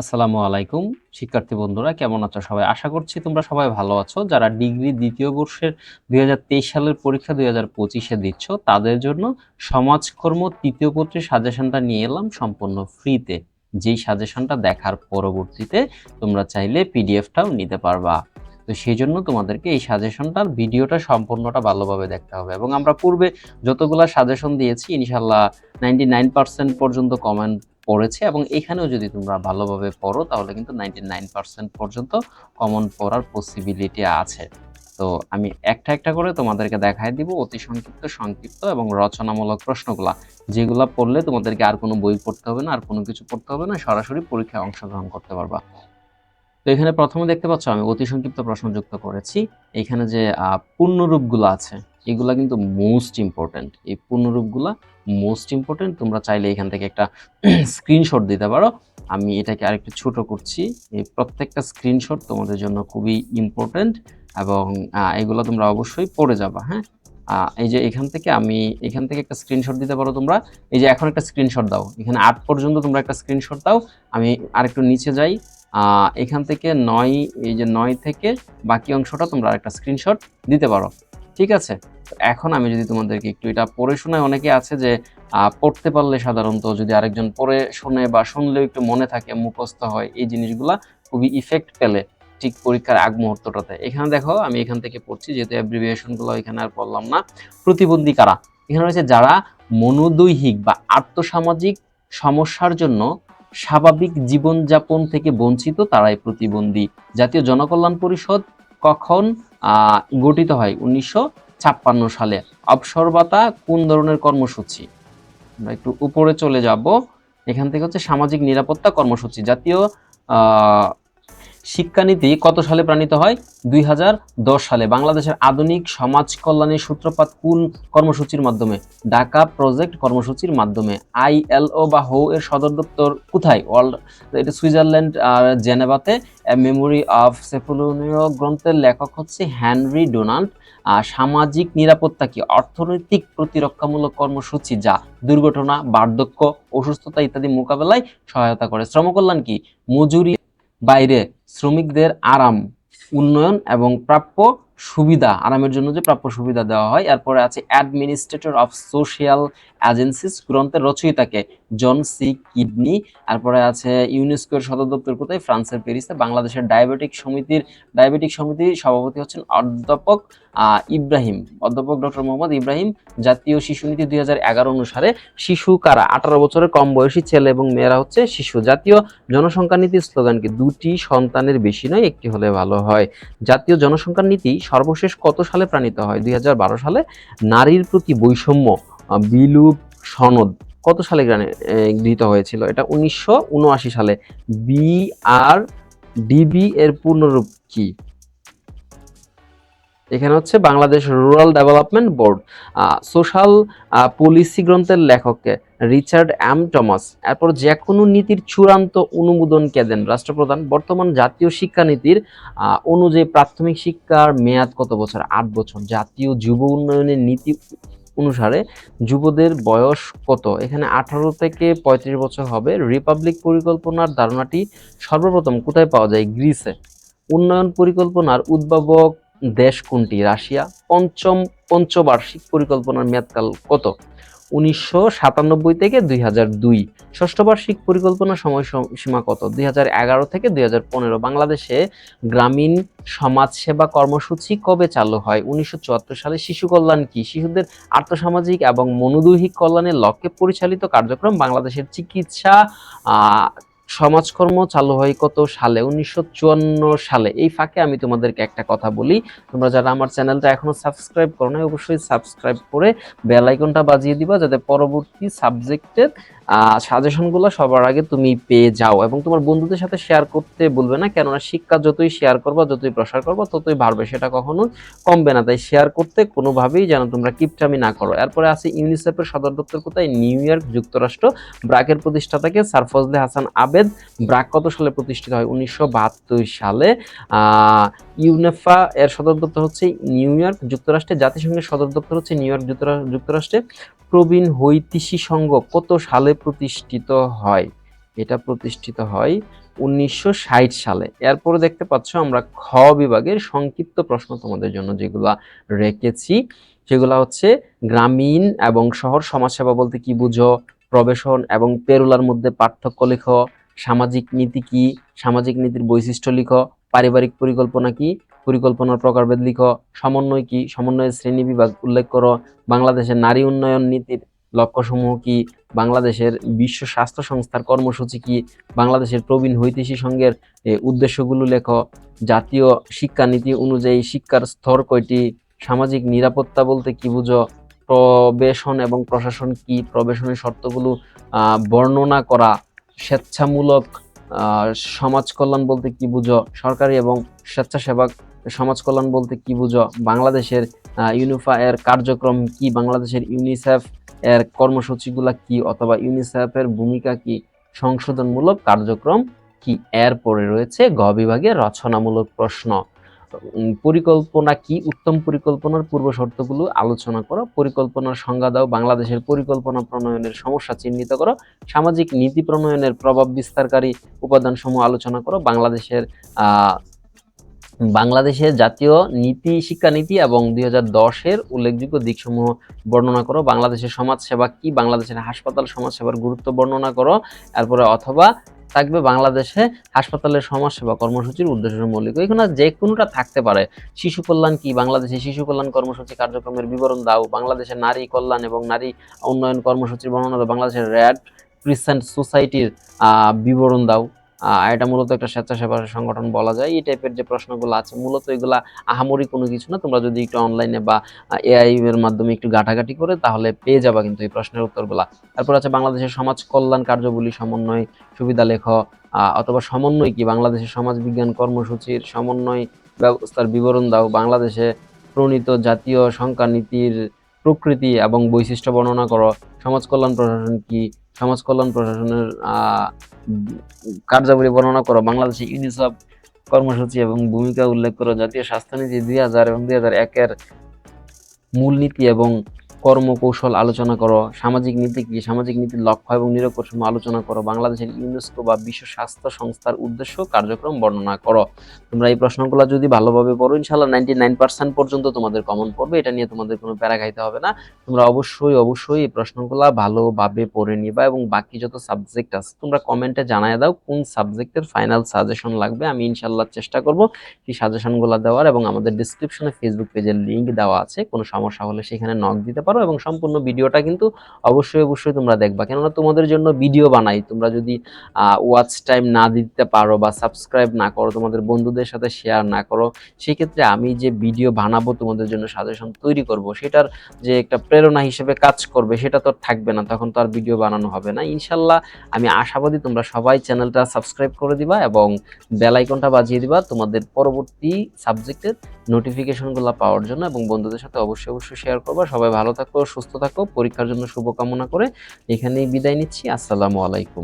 আসসালামু আলাইকুম। শিক্ষার্থী বন্ধুরা, কেমন আছো সবাই? আশা করছি তোমরা সবাই ভালো আছো। যারা ডিগ্রি দ্বিতীয় বর্ষের দুই হাজার তেইশ সালের পরীক্ষা দুই হাজার পঁচিশে দিচ্ছ, তাদের জন্য সমাজকর্ম তৃতীয় পত্রের সাজেশনটা নিয়ে এলাম সম্পূর্ণ ফ্রিতে। যেই সাজেশনটা দেখার পরবর্তীতে তোমরা চাইলে পিডিএফটাও নিতে পারবা। তো সেই জন্য তোমাদেরকে এই সাজেশনটার ভিডিওটা সম্পূর্ণটা ভালোভাবে দেখতে হবে। এবং আমরা পূর্বে যতগুলা সাজেশন দিয়েছি ইনশাল্লাহ নাইনটি পর্যন্ত কমেন্ট পড়েছে এবং এখানেও যদি তোমরা ভালোভাবে পড়ো, তাহলে কিন্তু নাইনটি পর্যন্ত কমন পড়ার পসিবিলিটি আছে। তো আমি একটা একটা করে তোমাদেরকে দেখাই দিব অতি সংক্ষিপ্ত সংক্ষিপ্ত এবং রচনামূলক প্রশ্নগুলা। যেগুলা পড়লে তোমাদেরকে আর কোনো বই পড়তে হবে না, আর কোনো কিছু পড়তে হবে না, সরাসরি পরীক্ষায় অংশগ্রহণ করতে পারবা। তো এখানে প্রথমে দেখতে পাচ্ছ, আমি অতি সংক্ষিপ্ত প্রশ্ন যুক্ত করেছি। এখানে যে পূর্ণরূপগুলো আছে এগুলা কিন্তু মোস্ট ইম্পর্টেন্ট এই পূর্ণরূপগুলা মোস্ট ইম্পর্টেন্ট তোমরা চাইলে এখান থেকে একটা স্ক্রিনশট দিতে পারো। আমি এটাকে আরেকটু ছোট করছি। এই প্রত্যেকটা স্ক্রিনশট তোমাদের জন্য খুবই ইম্পর্টেন্ট এবং এগুলো তোমরা অবশ্যই পড়ে যাবা হ্যাঁ? এই যে এখান থেকে আমি, এখান থেকে একটা স্ক্রিনশট দিতে পারো তোমরা। এই যে এখন একটা স্ক্রিনশট দাও। এখানে আট পর্যন্ত তোমরা একটা স্ক্রিনশট দাও। আমি আরেকটু নিচে যাই। এখান থেকে নয়, এই যে নয় থেকে বাকি অংশটা তোমরা আরেকটা স্ক্রিনশট দিতে পারো। ঠিক আছে? এখন আমি যদি তোমাদেরকে একটু এটা পড়ে শোনায় অনেকে আছে যে পড়তে পারলে সাধারণত যদি আরেকজন পড়ে শুনে বা শুনলেও একটু মনে থাকে, মুখস্থ হয়, এই জিনিসগুলা খুবই ইফেক্ট পেলে ঠিক পরীক্ষার আগ মুহূর্তটাতে। এখানে দেখো, আমি এখান থেকে পড়ছি, যেহেতু অ্যাব্রিভিয়েশনগুলো এখানে আর পড়লাম না। প্রতিবন্ধী কারা? এখানে রয়েছে যারা মনোদৈহিক বা আর্থসামাজিক সমস্যার জন্য স্বাভাবিক জীবনযাপন থেকে বঞ্চিত, তারাই প্রতিবন্ধী। জাতীয় জনকল্যাণ পরিষদ কখন গঠিত হয়? উনিশশো ছাপ্পান্ন সালে। অবসরবাতা কোন ধরনের কর্মসূচি? আমরা একটু উপরে চলে যাব। এখান থেকে হচ্ছে সামাজিক নিরাপত্তা কর্মসূচি। জাতীয় শিক্ষানীতি কত সালে প্রাণিত হয়? দুই হাজার দশ সালে। বাংলাদেশের আধুনিক সমাজ কল্যাণের সূত্রপাত কোন কর্মসূচির মাধ্যমে? ঢাকা প্রজেক্ট কর্মসূচির মাধ্যমে। আইএলও বা হো এর সদর দপ্তর কোথায়? ওয়ার্ল্ড, এটা সুইজারল্যান্ড, আর জেনেভাতে। মেমোরি অফ সেফোলোনীয় গ্রন্থের লেখক হচ্ছে হেনরি ডোনাল্ড। সামাজিক নিরাপত্তা কি? অর্থনৈতিক প্রতিরক্ষামূলক কর্মসূচি যা দুর্ঘটনা, বার্ধক্য, অসুস্থতা ইত্যাদি মোকাবেলায় সহায়তা করে। শ্রমকল্যাণ কি? মজুরি বাইরে। শ্রমিকদের আরাম, উন্নয়ন এবং প্রাপ্য সুবিধা। আরামের জন্য যে প্রাপ্য সুবিধা দেওয়া হয়, এরপরে আছে অ্যাডমিনিস্ট্রেটর অফ সোশিয়াল এজেন্সিস গ্রন্থের রচয়িতাকে। জন সি কিডনি তারপরে আছে ইউনেস্কোর সদর দপ্তর কোথায়? ফ্রান্সের প্যারিসে। বাংলাদেশের ডায়াবেটিক সমিতির ডায়াবেটিক সমিতির সভাপতি হচ্ছেন অধ্যাপক ইব্রাহিম। অধ্যাপক ডক্টর মোহাম্মদ ইব্রাহিম, জাতীয় শিশু নীতি দুই হাজার এগারো অনুসারে শিশু কারা? আঠারো বছরের কম বয়সী ছেলে এবং মেয়েরা হচ্ছে শিশু। জাতীয় জনসংখ্যা নীতির স্লোগান কি? দুটি সন্তানের বেশি নয়, একটি হলে ভালো হয়। জাতীয় জনসংখ্যা নীতি সর্বশেষ কত সালে প্রাণিত হয়? দুই হাজার বারো সালে নারীর প্রতি বৈষম্য বিলুপ সনদ। কত সালে গৃহীত হয়েছিল? এটা উনিশশো উনআশি সালে। বি আর ডিবি এর পূর্ণরূপ কি? এখানে হচ্ছে Bangladesh rural development board. Social policy গ্রন্থের লেখককে রিচার্ড এম টমাস। এরপর যে কোনো নীতির চূড়ান্ত অনুমোদন কে দেন রাষ্ট্রপ্রধান? বর্তমান জাতীয় শিক্ষানীতির অনুযায়ী প্রাথমিক শিক্ষার মেয়াদ কত বছর? আট বছর। জাতীয় যুব উন্নয়নের নীতি অনুসারে যুবদের বয়স কত? এখানে আঠারো থেকে পঁয়ত্রিশ বছর হবে। রিপাবলিক পরিকল্পনার ধারণাটি সর্বপ্রথম কোথায় পাওয়া যায়? গ্রিসে। উন্নয়ন পরিকল্পনার উদ্ভাবক দেশ কোনটি? রাশিয়া। পঞ্চম, পঞ্চবার্ষিক পরিকল্পনার মেয়াদকাল কত? উনিশশো সাতানব্বই থেকে দুই হাজার দুই। ষষ্ঠ বার্ষিক পরিকল্পনা সময় সীমা কত? দুই হাজার এগারো থেকে দুই হাজার পনেরো। বাংলাদেশে গ্রামীণ সমাজসেবা কর্মসূচি কবে চালু হয়? উনিশশো চুয়াত্তর সালে শিশু কল্যাণ কি? শিশুদের আর্থসামাজিক এবং মনোদৈহিক কল্যাণের লক্ষ্যে পরিচালিত কার্যক্রম বাংলাদেশের চিকিৎসা সমাজকর্ম চালু হয় কত সালে? উনিশশো চুয়ান্ন সালে। এই ফাঁকে আমি তোমাদেরকে একটা কথা বলি। তোমরা যারা আমার চ্যানেলটা এখনও সাবস্ক্রাইব করো না অবশ্যই সাবস্ক্রাইব করে বেল আইকনটা বাজিয়ে দিবা যাতে পরবর্তী সাবজেক্টের সাজেশনগুলো সবার আগে তুমি পেয়ে যাও এবং তোমার বন্ধুদের সাথে শেয়ার করতে বলবে না, কেননা শিক্ষা যতই শেয়ার করবা, যতই প্রসার করবা, ততই বাড়বে, সেটা কখনো কমবে না। তাই শেয়ার করতে কোনোভাবেই যেন তোমরা কিপটামি না করো। এরপরে আছে ইউনিসেফের সদর দপ্তর কোথায়? নিউ ইয়র্ক, যুক্তরাষ্ট্র। ব্রাকের প্রতিষ্ঠাতাকে সারফজলে হাসান আবেদ। ব্রাক কত সালে প্রতিষ্ঠিত হয়? উনিশশো বাহাত্তর সালে। ইউনেফা এর সদর দপ্তর হচ্ছে নিউ ইয়র্ক যুক্তরাষ্ট্রে জাতিসংঘের সদর দপ্তর হচ্ছে নিউ ইয়র্ক, যুক্তরা- যুক্তরাষ্ট্রে। প্রবীণ হৈতিসী সংঘ কত সালে প্রতিষ্ঠিত হয়? এটা প্রতিষ্ঠিত হয় উনিশশো ষাট সালে। এরপরে দেখতে পাচ্ছ আমরা খ বিভাগের সংক্ষিপ্ত প্রশ্ন তোমাদের জন্য যেগুলা রেখেছি। সেগুলা হচ্ছে গ্রামীণ এবং শহর সমাজসেবা বলতে কি বুঝো? প্রবেশন এবং পেরুলার মধ্যে পার্থক্য লেখ। সামাজিক নীতি কি? সামাজিক নীতির বৈশিষ্ট্য লিখো। পারিবারিক পরিকল্পনা কি? পরিকল্পনার প্রকারভেদ লিখো, সমন্বয় কি? সমন্বয়ের শ্রেণি বিভাগ উল্লেখ করো। বাংলাদেশের নারী উন্নয়ন নীতির লক্ষ্যসমূহ কি? বাংলাদেশের বিশ্ব স্বাস্থ্য সংস্থার কর্মসূচি কি? বাংলাদেশের প্রবীণ হৈতিসী সংঘের উদ্দেশ্যগুলো লেখো। জাতীয় শিক্ষানীতি অনুযায়ী শিক্ষার স্তর কয়টি? সামাজিক নিরাপত্তা বলতে কি বুঝো? প্রবেশন এবং প্রশাসন কি? প্রবেশনের শর্তগুলো বর্ণনা করা। স্বেচ্ছামূলক সমাজ কল্যাণ বলতে কি বুঝো? সরকারি এবং স্বেচ্ছাসেবক সমাজ কল্যাণ বলতে কি বুঝো? বাংলাদেশের ইউনিফা এর কার্যক্রম কি? বাংলাদেশের ইউনিসেফ এর কর্মসূচিগুলা কি? অথবা ইউনিসেফের ভূমিকা কি? সংশোধনমূলক কার্যক্রম কি? এর পরে রয়েছে গ বিভাগের রচনামূলক প্রশ্ন। পরিকল্পনা কি? উত্তম পরিকল্পনার পূর্ব শর্তগুলো আলোচনা করো। পরিকল্পনার সংজ্ঞা দাও। বাংলাদেশের পরিকল্পনা প্রণয়নের সমস্যা চিহ্নিত করো। সামাজিক নীতি প্রণয়নের প্রভাব বিস্তারকারী উপাদানসমূহ আলোচনা করো। বাংলাদেশের বাংলাদেশের জাতীয় নীতি, শিক্ষানীতি এবং দুই হাজার দশের উল্লেখযোগ্য দিকসমূহ বর্ণনা করো। বাংলাদেশের সমাজসেবা কি? বাংলাদেশের হাসপাতাল সমাজসেবার গুরুত্ব বর্ণনা করো। এরপরে অথবা থাকবে বাংলাদেশে হাসপাতালের সমাজসেবা কর্মসূচির উদ্দেশ্য মৌলিক। এখানে যে কোনোটা থাকতে পারে। শিশু কল্যাণ কি? বাংলাদেশে শিশু কল্যাণ কর্মসূচি কার্যক্রমের বিবরণ দাও। বাংলাদেশের নারী কল্যাণ এবং নারী উন্নয়ন কর্মসূচির বর্ণনা দাও। বাংলাদেশের রেড ক্রিসেন্ট সোসাইটির বিবরণ দাও। এটা মূলত একটা স্বেচ্ছাসেবা সংগঠন বলা যায়। এই টাইপের যে প্রশ্নগুলো আছে, মূলত এগুলা আহামরি কোনো কিছু না। তোমরা যদি একটু অনলাইনে বা এআই এর মাধ্যমে একটু ঘাটাঘাটি করে, তাহলে পেয়ে যাবা কিন্তু এই প্রশ্নের উত্তরগুলা। তারপর আছে বাংলাদেশের সমাজ কল্যাণ কার্যবলী সমন্বয়, সুবিধা লেখ অথবা সমন্বয় কি? বাংলাদেশের সমাজ বিজ্ঞান কর্মসূচির সমন্বয় ব্যবস্থার বিবরণ দাও। বাংলাদেশে প্রণীত জাতীয় সংখ্যা নীতির প্রকৃতি এবং বৈশিষ্ট্য বর্ণনা করো। সমাজ কল্যাণ প্রশাসন কি? সমাজ কল্যাণ প্রশাসনের কার্যাবলী বর্ণনা করো। বাংলাদেশে ইউনিসেফ কর্মসূচি এবং ভূমিকা উল্লেখ করো। জাতীয় স্বাস্থ্যনীতি দুই হাজার এবং দুই হাজার একের মূলনীতি এবং কর্মকৌশল আলোচনা করো, সামাজিক নীতি কি? সামাজিক নীতির লক্ষ্য এবং নিরঙ্কুশ আলোচনা করো, বাংলাদেশের ইউনেস্কো বা বিশ্ব স্বাস্থ্য সংস্থার উদ্দেশ্য কার্যক্রম বর্ণনা করো। তোমরা এই প্রশ্নগুলো যদি ভালোভাবে পড়ো ইনশাল্লাহ নাইনটি নাইন পার্সেন্ট পর্যন্ত তোমাদের কমন পড়বে, এটা নিয়ে তোমাদের কোনো প্যারা খাইতে হবে না। তোমরা অবশ্যই অবশ্যই এই প্রশ্নগুলো ভালোভাবে পড়ে নিবা এবং বাকি যত সাবজেক্ট আছে, তোমরা কমেন্টে জানায় দাও কোন সাবজেক্টের ফাইনাল সাজেশন লাগবে, আমি ইনশাল্লাহ চেষ্টা করব সেই সাজেশনগুলো দেওয়ার এবং আমাদের ডিসক্রিপশনে ফেসবুক পেজের লিংক দেওয়া আছে, কোনো সমস্যা হলে সেখানে নক দিতে পারো। এবং সম্পূর্ণ ভিডিওটা কিন্তু অবশ্যই অবশ্যই তোমরা দেখবা। কেননা তোমাদের জন্য ভিডিও বানাই। তোমরা যদি ওয়াচ টাইম না দিতে পারো বা সাবস্ক্রাইব না করো, তোমাদের বন্ধুদের সাথে শেয়ার না করো, সেক্ষেত্রে আমি যে ভিডিও বানাবো তোমাদের জন্য সাজেশন তৈরি করব, সেটার যে একটা প্রেরণা হিসেবে কাজ করবে, সেটা তো থাকবে না। তখন তো আর ভিডিও বানানো হবে না। ইনশাল্লাহ আমি আশাবাদী তোমরা সবাই চ্যানেলটা সাবস্ক্রাইব করে দিবা এবং বেল আইকনটা বাজিয়ে দিবা তোমাদের পরবর্তী সাবজেক্টের নোটিফিকেশনগুলো পাওয়ার জন্য এবং বন্ধুদের সাথে অবশ্যই অবশ্যই শেয়ার করবা। সবাই ভালো থাকো সুস্থ থাকো পরীক্ষার জন্য শুভকামনা করে এখানেই বিদায় নিচ্ছি। আসসালামু আলাইকুম।